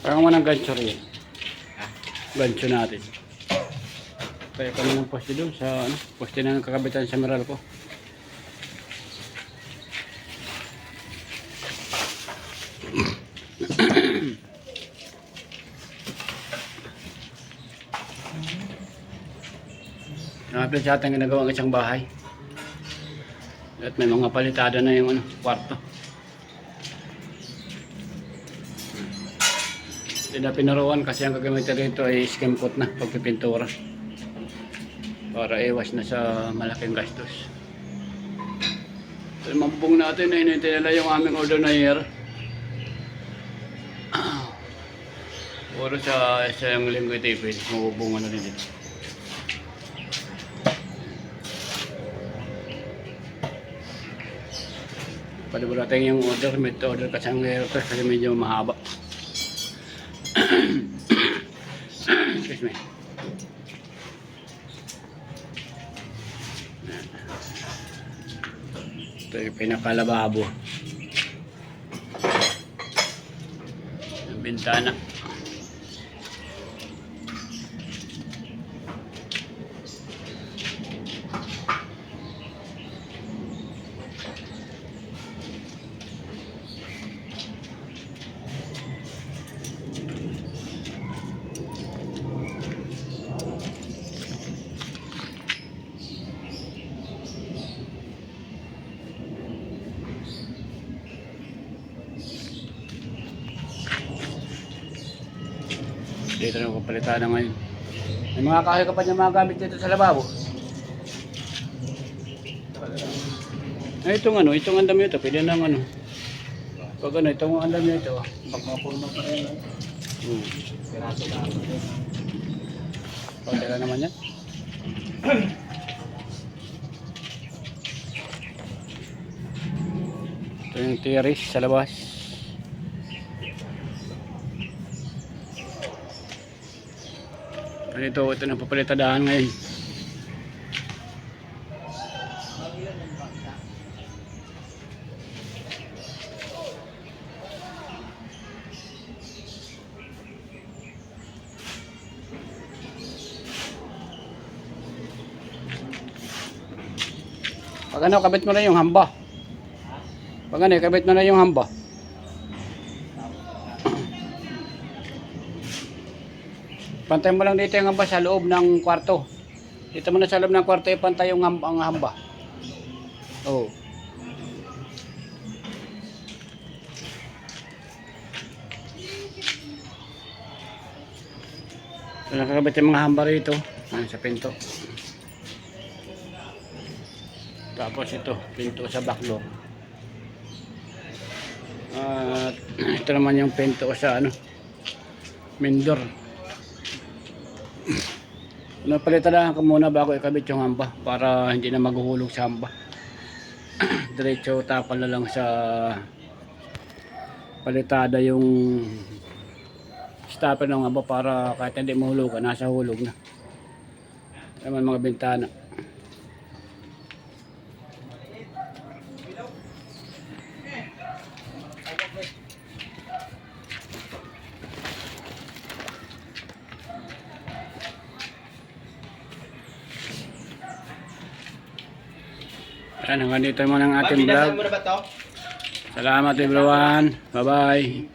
Parang mo ng gancho rin. Gancho natin. Kaya kami ng poste doon sa ano, poste na ng kakabitan sa meral ko. Nakapit sa ating ginagawang isang bahay. At may mga palitada na yung ano, kwarto. Hindi na pinaruan kasi ang gagamitin rito ay skim coat na pagpipintura. Para iwas na sa malaking gastos. So, mabubong natin na hinintay nila yung aming order na year. Puro sa isang linggo tipid, mabubungan na rin dito. Natin yung order, may order kasi ang ito kasi medyo mahaba. Excuse me. Ito yung pinakalababo. Yung bintana. Dito na kapalitan ngayon. May mga kahoy ka pa niya mga gamit dito sa lababo. Ay, itong ano, itong andam nito, pwede nang ano. Pag ano, itong andam nito. Pag mapuno pa rin, Hmm. Pagdala naman yan. Ito yung terrace sa labas. Ano ito, ito na papalitadahan ngayon. Pag ano, kabit mo na yung hamba. Pag ano, kabit mo na yung hamba. Pantay mo lang dito yung hamba sa loob ng kwarto. Dito mo na sa loob ng kwarto, ipantay yung hamba, ang hamba. Oh. So, nakakabit yung mga hamba rito. Ano, sa pinto. Tapos ito, pinto sa back door. At ito naman yung pinto sa ano, main Napalitan ko muna bago ikabit yung hamba para hindi na maghuhulog sa hamba. Diretso tapal na lang sa palitada yung stopper ng hamba para kahit hindi mahulog nasa hulog na. Naman mga bintana. Yan, hanggang dito muna ang ating vlog. Salamat everyone. Bye-bye.